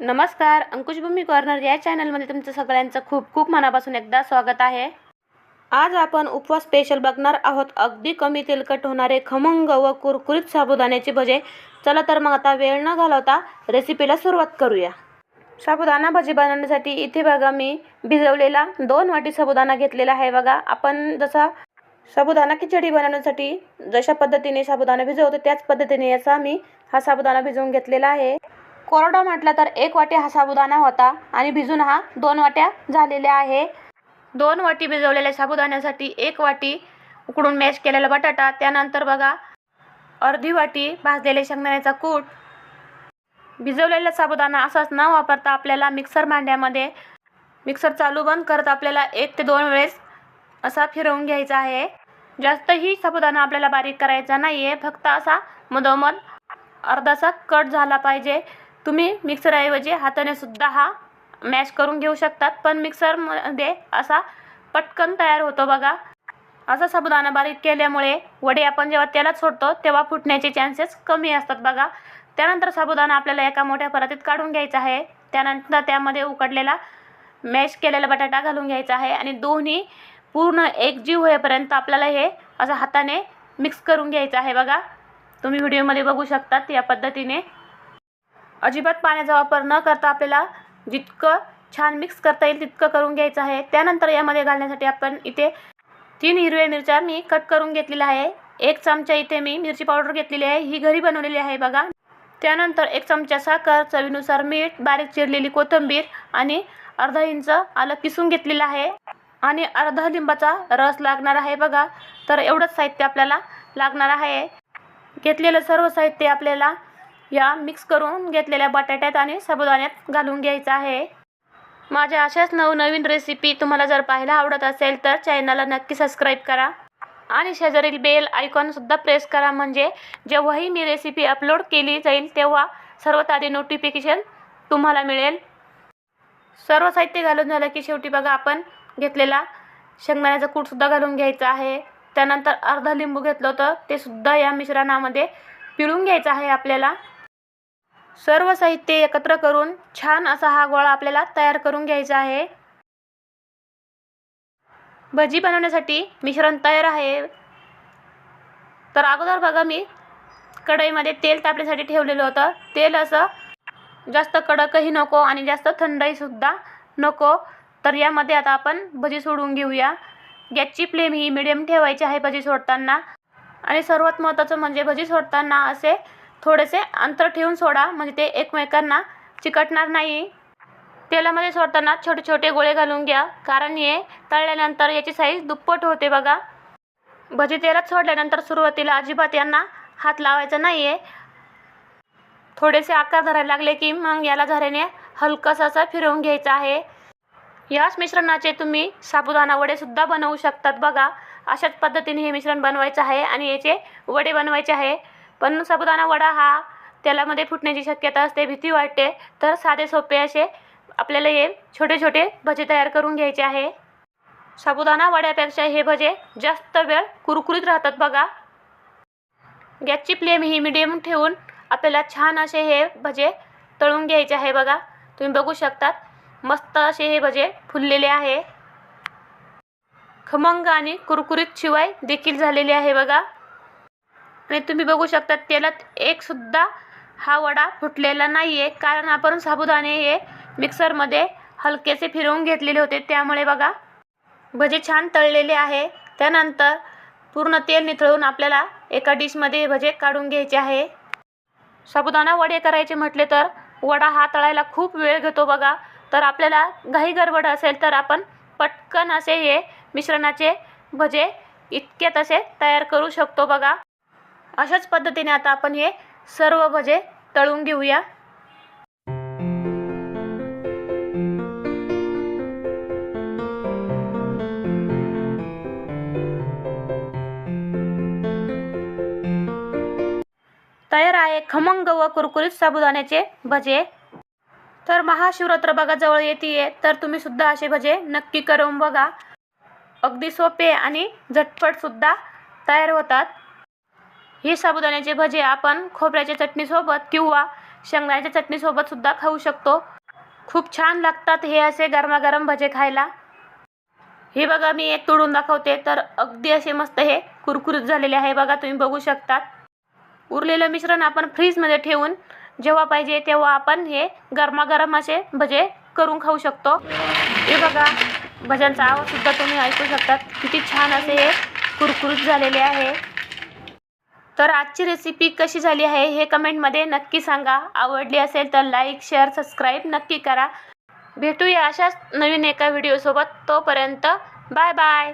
नमस्कार अंकुशभूमी कॉर्नर या चॅनलमध्ये तुमचं सगळ्यांचं खूप खूप मनापासून एकदा स्वागत आहे. आज आपण उपवास स्पेशल बघणार आहोत. अगदी कमी तेलकट होणारे खमंग व कुरकुरीत साबुदाण्याचे भजे. चला तर मग आता वेळ न घालवता रेसिपीला सुरुवात करूया. साबुदाणा भजी बनवण्यासाठी इथे बघा मी भिजवलेला दोन वाटी साबुदाणा घेतलेला आहे बघा. आपण जसा साबुदाणा खिचडी बनवण्यासाठी जशा पद्धतीने साबुदाणा भिजवतो त्याच पद्धतीने याचा मी हा साबुदाणा भिजवून घेतलेला आहे. कोरडा म्हटलं तर एक वाटी हा साबुदाणा होता आणि भिजून हा दोन वाट्या झालेल्या आहे. दोन वाटी भिजवलेल्या साबुदाण्यासाठी एक वाटी उकडून मॅश केलेला बटाटा त्यानंतर बघा अर्धी वाटी भाजलेले शेंगदाण्याचा कूट. भिजवलेला साबुदाणा असाच न वापरता आपल्याला मिक्सर भांड्यामध्ये मिक्सर चालू बंद करत आपल्याला एक ते दोन वेळेस असा फिरवून घ्यायचा आहे. जास्तही साबुदाणा आपल्याला बारीक करायचा नाही आहे फक्त असा मधोमध अर्धासा कट झाला पाहिजे. तुम्ही मिक्सरऐवजी हाताने सुद्धा हा मॅश करून घेऊ शकतात. पण मिक्सरमध्ये असा पटकन तयार होतो बघा. असा साबुदाणा बारीक केल्यामुळे वडे आपण जेव्हा तेलात सोडतो तेव्हा फुटण्याचे चान्सेस कमी असतात बघा. त्यानंतर साबुदाणा आपल्याला एका मोठ्या परातीत काढून घ्यायचा आहे. त्यानंतर त्यामध्ये उकडलेला मॅश केलेला बटाटा घालून घ्यायचा आहे आणि दोन्ही पूर्ण एकजीव होईपर्यंत आपल्याला हे असं हाताने मिक्स करून घ्यायचं आहे बघा. तुम्ही व्हिडिओमध्ये बघू शकतात या पद्धतीने. अजिबात पाण्याचा वापर न करता आपल्याला जितकं छान मिक्स करता येईल तितकं करून घ्यायचं आहे. त्यानंतर यामध्ये घालण्यासाठी आपण इथे तीन हिरव्या मिरच्या मी कट करून घेतलेल्या आहे. एक चमचा इथे मी मिरची पावडर घेतलेली आहे. ही घरी बनवलेली आहे बघा. त्यानंतर एक चमचा साखर चवीनुसार मीठ बारीक चिरलेली कोथिंबीर आणि अर्धा इंच आलं किसून घेतलेलं आहे. आणि अर्धा लिंबाचा रस लागणार आहे बघा. तर एवढंच साहित्य आपल्याला लागणार आहे. घेतलेलं सर्व साहित्य आपल्याला या मिक्स करून घेतलेल्या बटाट्यात आणि साबुदाण्यात घालून घ्यायचं आहे. माझ्या अशाच नवनवीन रेसिपी तुम्हाला जर पाहायला आवडत असेल तर चॅनलला नक्की सबस्क्राईब करा. आणि शेजारील बेल आयकॉनसुद्धा प्रेस करा. म्हणजे जेव्हाही मी रेसिपी अपलोड केली जाईल तेव्हा सर्वात आधी नोटिफिकेशन तुम्हाला मिळेल. सर्व साहित्य घालून झालं की शेवटी बघा आपण घेतलेला शेंगदाण्याचा कूटसुद्धा घालून घ्यायचा आहे. त्यानंतर अर्धा लिंबू घेतलं होतं ते सुद्धा या मिश्रणामध्ये पिळून घ्यायचं आहे आपल्याला. सर्व साहित्य एकत्र करून छान असा हा गोळा आपल्याला तयार करून घ्यायचा आहे. भजी बनवण्यासाठी मिश्रण तयार आहे. तर अगोदर बघा मी कढईमध्ये तेल तापण्यासाठी ठेवलेलं होतं. तेल असं जास्त कडकही नको आणि जास्त थंडहीसुद्धा नको. तर यामध्ये आता आपण भजी सोडून घेऊया. गॅसची फ्लेम ही मिडियम ठेवायची आहे भजी सोडताना. आणि सर्वात महत्त्वाचं म्हणजे भजी सोडताना असे थोडेसे अंतर ठेवून सोडा म्हणजे ते एकमेकांना चिकटणार नाही. तेलामध्ये सोडताना छोटे छोटे गोळे घालून घ्या कारण हे तळल्यानंतर याची साईज दुप्पट होते बघा. भजी तेलात सोडल्यानंतर सुरुवातीला अजिबात यांना हात लावायचा नाही आहे थोडेसे आकार धरायला लागले की मग याला झऱ्याने हलकंसं असं फिरवून घ्यायचं आहे. याच मिश्रणाचे तुम्ही साबुदाणा वडेसुद्धा बनवू शकतात बघा. अशाच पद्धतीने हे मिश्रण बनवायचं आहे आणि याचे वडे बनवायचे आहे. पण साबुदाणा वडा हा तेलामध्ये फुटण्याची शक्यता असते भीती वाटते. तर साधे सोपे असे आपल्याला हे छोटे छोटे भजे तयार करून घ्यायचे आहे. साबुदाणा वड्यापेक्षा हे भजे जास्त वेळ कुरकुरीत राहतात बघा. गॅसची फ्लेम ही मिडियम ठेवून आपल्याला छान असे हे भजे तळून घ्यायचे आहे बघा. तुम्ही बघू शकतात मस्त असे हे भजे फुललेले आहे. खमंग आणि कुरकुरीत शिवाय देखील झालेले आहे बघा. आणि तुम्ही बघू शकता तेलात एक सुद्धा हा वडा फुटलेला नाही आहे कारण आपण साबुदाणे हे मिक्सरमध्ये हलकेसे फिरवून घेतलेले होते. त्यामुळे बघा भजे छान तळलेले आहे. त्यानंतर पूर्ण तेल निथळून आपल्याला एका डिशमध्ये भजे काढून घ्यायचे आहे. साबुदाणा वडे करायचे म्हटले तर वडा हा तळायला खूप वेळ घेतो बघा. तर आपल्याला घाई गडबड असेल तर आपण पटकन असे हे मिश्रणाचे भजे इतके तसे तयार करू शकतो बघा. अशाच पद्धतीने आता आपण हे सर्व भजे तळून घेऊया. तयार आहे खमंग व कुरकुरीत साबुदाण्याचे भजे. तर महाशिवरात्र बघा जवळ येते तर तुम्ही सुद्धा असे भजे नक्की करून बघा. अगदी सोपे आणि झटपट सुद्धा तयार होतात. ही साबुदाण्याचे भजे आपण खोबऱ्याच्या चटणीसोबत किंवा शेंगदाण्याच्या चटणीसोबत सुद्धा खाऊ शकतो. खूप छान लागतात हे असे गरमागरम भजे खायला. हे बघा मी एक तोडून दाखवते. तर अगदी असे मस्त हे कुरकुरीत झालेले आहे बघा तुम्ही बघू शकतात. उरलेलं मिश्रण आपण फ्रीजमध्ये ठेवून जेव्हा पाहिजे तेव्हा आपण हे गरमागरम असे भजे करून खाऊ शकतो. हे बघा भज्यांचा आवाजसुद्धा तुम्ही ऐकू शकतात. किती छान असे हे कुरकुरीत झालेले आहे. तर आजची रेसिपी कशी झाली आहे हे कमेंटमध्ये नक्की सांगा. आवडली असेल तर लाईक शेअर सबस्क्राईब नक्की करा. भेटूया अशाच नवीन एका व्हिडिओसोबत तोपर्यंत बाय बाय